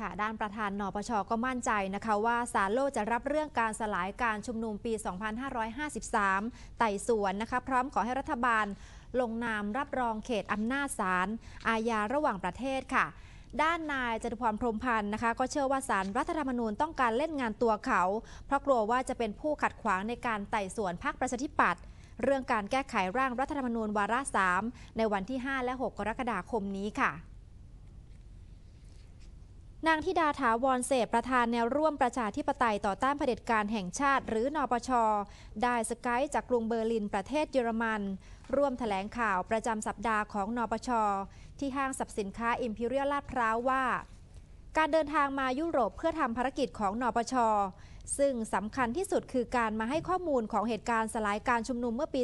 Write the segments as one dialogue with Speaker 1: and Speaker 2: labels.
Speaker 1: ค่ะด้านประธานนปชก็มั่นใจนะคะว่าศาลโลกจะรับเรื่องการสลายการชุมนุมปี 2553 ไต่สวนนะคะพร้อมขอให้รัฐบาล ลงนามรับรองเขตอำนาจศาลอาญาระหว่างประเทศค่ะ ด้านนายจตุพรพรมพันธ์นะคะ ก็เชื่อว่าศาลรัฐธรรมนูญต้องการเล่นงานตัวเขา เพราะกลัวว่าจะเป็นผู้ขัดขวางในการไต่สวนพรรคประชาธิปัตย์เรื่องการแก้ไขร่างรัฐธรรมนูญวาระ 3 ในวันที่ 5 และ 6 กรกฎาคมนี้ค่ะ นางธิดาถาวรเศษประธานแนวร่วมประชาธิปไตยต่อต้านเผด็จการแห่งชาติ หรือนอปช ได้สกายจากกรุงเบอร์ลินประเทศเยอรมัน ร่วมถแถลงข่าวประจำสัปดาห์ของนอปช ที่ห้างสรรพสินค้าอิมพีเรียลลาดพร้าวว่า การเดินทางมายุโรปเพื่อทำภารกิจของนอปช ซึ่งสำคัญที่สุดคือการมาให้ข้อมูลของเหตุการณ์สลายการชุมนุมเมื่อปี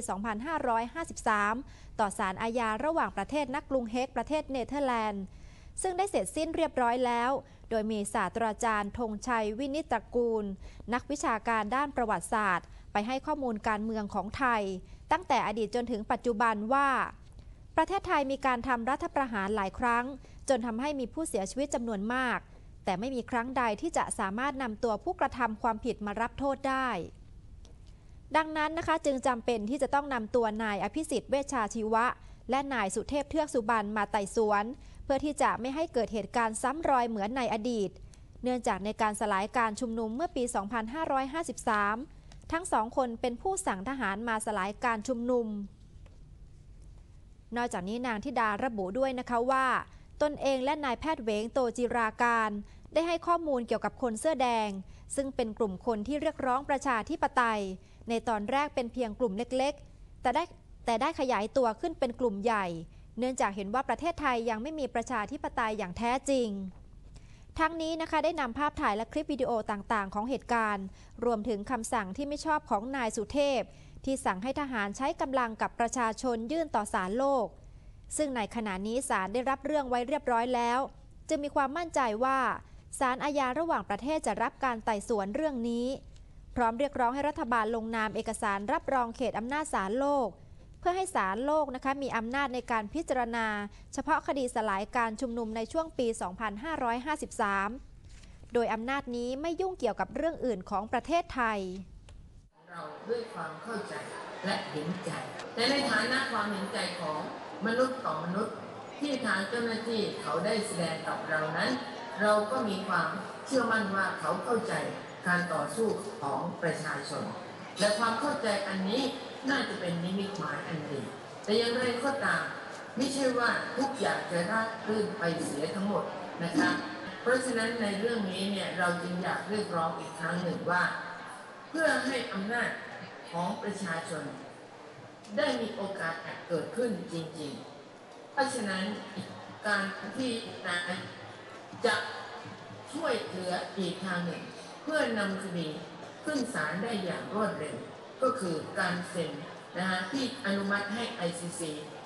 Speaker 1: 2553 ต่อศาลอาญาระหว่างประเทศนักกรุงเฮกประเทศเนเธอร์แลนด์ ซึ่งได้เสร็จสิ้นเรียบร้อยแล้ว โดยมีศาสตราจารย์ธงชัยวินิจตรกูล นักวิชาการด้านประวัติศาสตร์ ไปให้ข้อมูลการเมืองของไทย ตั้งแต่อดีตจนถึงปัจจุบันว่า ประเทศไทยมีการทำรัฐประหารหลายครั้ง จนทำให้มีผู้เสียชีวิตจำนวนมาก แต่ไม่มีครั้งใดที่จะสามารถนำตัวผู้กระทำความผิดมารับโทษได้ดังนั้นนะคะจึงจำเป็นที่จะต้องนำตัวนายอภิสิทธิ์เวชชาชีวะ และนายสุเทพเทือกสุบรรณมาไต่สวน เพื่อที่จะไม่ให้เกิดเหตุการณ์ซ้ำรอยเหมือนในอดีต เนื่องจากในการสลายการชุมนุมเมื่อปี 2553 ทั้งสองคนเป็นผู้สั่งทหารมาสลายการชุมนุม นอกจากนี้นางธิดาระบุด้วยนะคะว่า ตนเองและนายแพทย์เวงโตจิราการ ได้ให้ข้อมูลเกี่ยวกับคนเสื้อแดง ซึ่งเป็นกลุ่มคนที่เรียกร้องประชาธิปไตย ในตอนแรกเป็นเพียงกลุ่มเล็กๆ แต่ได้แต่ได้ขยายตัวขึ้นเป็นกลุ่มใหญ่ เนื่องจากเห็นว่าประเทศไทยยังไม่มีประชาธิปไตยอย่างแท้จริง ทั้งนี้นะคะได้นำภาพถ่ายและคลิปวิดีโอต่างๆ ของเหตุการณ์ รวมถึงคำสั่งที่ไม่ชอบของนายสุเทพ ที่สั่งให้ทหารใช้กำลังกับประชาชนยื่นต่อศาลโลก ซึ่งในขณะนี้ศาลได้รับเรื่องไว้เรียบร้อยแล้ว จึงมีความมั่นใจว่าศาลอาญาระหว่างประเทศจะรับการไต่สวนเรื่องนี้ พร้อมเรียกร้องให้รัฐบาลลงนามเอกสารรับรองเขตอำนาจศาลโลก เพื่อให้ศาลโลกนะคะมีอำนาจในการพิจารณา เฉพาะคดีสลายการชุมนุมในช่วงปี 2553 โดยอำนาจนี้ไม่ยุ่งเกี่ยวกับเรื่องอื่นของประเทศไทย
Speaker 2: เราด้วยความเข้าใจและเห็นใจ แต่ในฐานะความเห็นใจของมนุษย์ต่อมนุษย์ที่ทางเจ้าหน้าที่เขาได้แสดงกับเรานั้น เราก็มีความเชื่อมั่นว่าเขาเข้าใจการต่อสู้ของประชาชน และความเข้าใจอันนี้ น่าจะเป็นนิมิตหมายอันดีแต่อย่างไรก็ตาม ไม่ใช่ว่าทุกอย่างจะราบรื่นไปเสียทั้งหมดนะคะเพราะฉะนั้นในเรื่องนี้เนี่ยเราจึงอยากเรียกร้องอีกครั้งหนึ่งว่า เพื่อให้อำนาจของประชาชน ได้มีโอกาสเกิดขึ้นจริง ๆ เพราะฉะนั้นการที่นายจะช่วยเหลืออีกทางหนึ่ง เพื่อนำคดีขึ้นศาลได้อย่างรวดเร็ว ก็คือการเซ็นนะฮะที่อนุมัติให้ ICC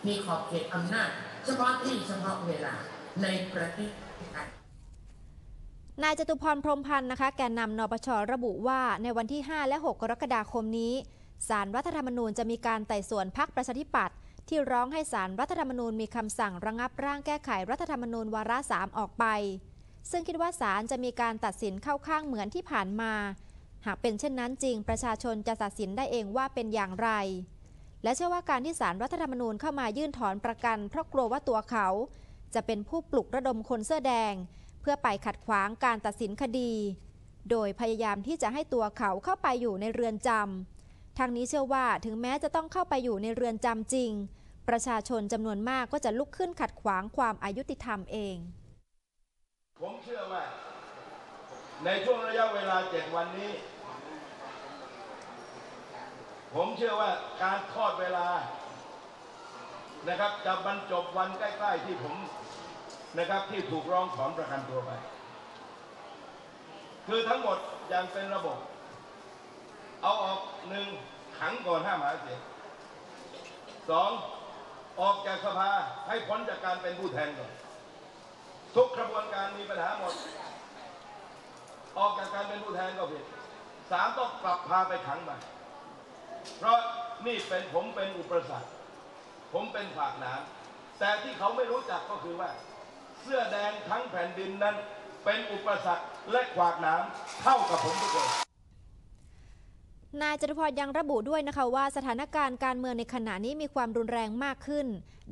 Speaker 2: มีขอบเขตอำนาจ เฉพาะที่เฉพาะเวลาในประเทศไทย
Speaker 1: นายจตุพรพรมพันธ์นะคะ แกนนำนปชระบุว่าในวันที่ 5 และ 6 กรกฎาคมนี้ศาลรรัฐธรรมนูญจะมีการไต่สวนพักประชาธิปัตย์ที่ร้องให้ศาลรรัฐธรรมนูญมีคำสั่งระงับร่างแก้ไขรัฐธรรมนูญวาระ3ออกไป ซึ่งคิดว่าศาลจะมีการตัดสินเข้าข้างเหมือนที่ผ่านมา หากเป็นเช่นนั้นจริง ประชาชนจะตัดสินได้เองว่าเป็นอย่างไร และเชื่อว่าการที่ศารรัฐธรรมนูญเข้ามายื่นถอนประกัน เพราะกลัวว่าตัวเขา จะเป็นผู้ปลุกระดมคนเสื้อแดง เพื่อไปขัดขวางการตัดสินคดี โดยพยายามที่จะให้ตัวเขาเข้าไปอยู่ในเรือนจำทางนี้เชื่อว่าถึงแม้จะต้องเข้าไปอยู่ในเรือนจำจริง ประชาชนจำนวนมากก็จะลุกขึ้นขัดขวางความอายุติธรรมเอง
Speaker 3: ผมเชื่อว่าในช่วงระยะเวลาเจ็ดวันนี้ ผมเชื่อว่าการทอดเวลานะครับจะบรรจบวันใกล้ ๆ ที่ผมนะครับที่ถูกร้องถอนประกันตัวไป คือทั้งหมดยังเป็นระบบ เอาออกหนึ่งขังก่อนห้ามหาเสียงสองออกจากสภาให้พ้นจากการเป็นผู้แทนก่อนทุกกระบวนการมีปัญหาหมด ออกจากการเป็นผู้แทนก็ผิดสามต้องกลับพาไปขังใหม่ เพราะนี่เป็นผมเป็นอุปสรรคผมเป็นฝากหนามแต่ที่เขาไม่รู้จักก็คือว่า เสื้อแดงทั้งแผ่นดินนั้น เป็นอุปสรรคและขวากหน้ำเท่ากับผมทุกคน
Speaker 1: นายจตุพรยังระบุด้วยนะคะว่าสถานการณ์การเมืองในขณะนี้มีความรุนแรงมากขึ้น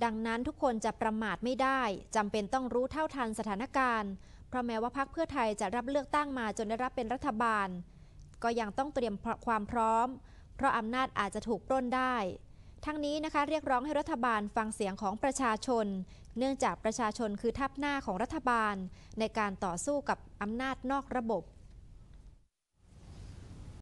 Speaker 1: ดังนั้นทุกคนจะประมาทไม่ได้จำเป็นต้องรู้เท่าทันสถานการณ์ เพราะแม้ว่าพรรคเพื่อไทยจะรับเลือกตั้งมาจนได้รับเป็นรัฐบาล ก็ยังต้องเตรียมความพร้อม เพราะอำนาจอาจจะถูกปล้นได้ ทั้งนี้นะคะเรียกร้องให้รัฐบาลฟังเสียงของประชาชน เนื่องจากประชาชนคือทัพหน้าของรัฐบาล ในการต่อสู้กับอำนาจนอกระบบ